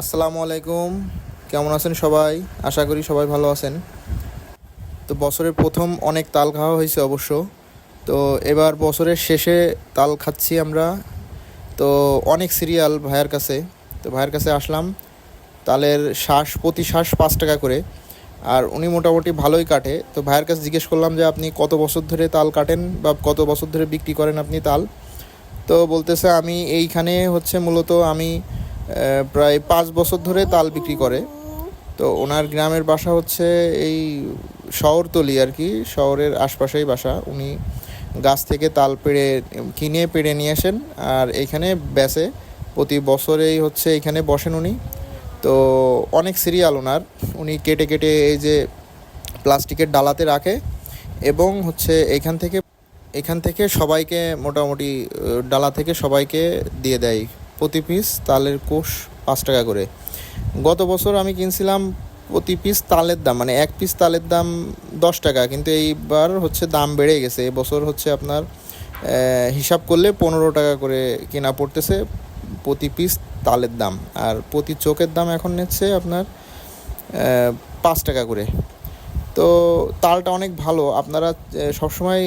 আসসালামু আলাইকুম। কেমন আছেন সবাই? আশা করি সবাই ভালো আছেন। তো বছরের প্রথম অনেক তাল খাওয়া হয়েছে অবশ্য। তো এবার বছরের শেষে তাল খাচ্ছি আমরা। তো অনেক সিরিয়াল ভাইয়ের কাছে। তো ভাইয়ের কাছে আসলাম। তালের শ্বাস, প্রতি শ্বাস পাঁচ টাকা করে। আর উনি মোটামুটি ভালোই কাটে। তো ভাইয়ের কাছে জিজ্ঞেস করলাম যে, আপনি কত বছর ধরে তাল কাটেন বা কত বছর ধরে বিক্রি করেন আপনি তাল? তো বলতেছে, আমি এইখানে হচ্ছে মূলত আমি প্রায় পাঁচ বছর ধরে তাল বিক্রি করে। তো ওনার গ্রামের বাসা হচ্ছে এই শহরতলি আর কি, শহরের আশপাশেই বাসা। উনি গাছ থেকে তাল পেড়ে, কিনে পেড়ে নিয়ে আসেন আর এইখানে বেচে। প্রতি বছরেই হচ্ছে এইখানে বসেন উনি। তো অনেক সিরিয়াল ওনার। উনি কেটে কেটে এই যে প্লাস্টিকের ডালাতে রাখে এবং হচ্ছে এইখান থেকে, এখান থেকে সবাইকে মোটামুটি, ডালা থেকে সবাইকে দিয়ে দেয়। প্রতি পিস তালের কোষ পাঁচ টাকা করে। গত বছর আমি কিনছিলাম প্রতি পিস তালের দাম মানে এক পিস তালের দাম দশ টাকা, কিন্তু এইবার হচ্ছে দাম বেড়ে গেছে। এবছর হচ্ছে আপনার হিসাব করলে পনেরো টাকা করে কেনা পড়তেছে প্রতি পিস তালের দাম। আর প্রতি চোখের দাম এখন নিচ্ছে আপনার পাঁচ টাকা করে। তো তালটা অনেক ভালো। আপনারা সবসময়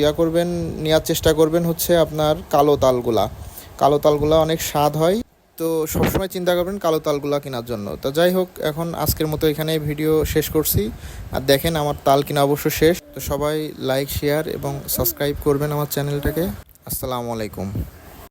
ইয়া করবেন নেওয়ার চেষ্টা করবেন হচ্ছে আপনার কালো তালগুলা। কালো তালগুলা অনেক স্বাদ হয়। তো সবসময় চিন্তা করবেন কালো তালগুলা কেনার জন্য। তো যাই হোক, এখন আজকের মতো এখানে ভিডিও শেষ করছি। আর দেখেন আমার তাল কিনা অবশ্য শেষ। তো সবাই লাইক শেয়ার এবং সাবস্ক্রাইব করবেন আমার চ্যানেলটাকে আসসালামু আলাইকুম।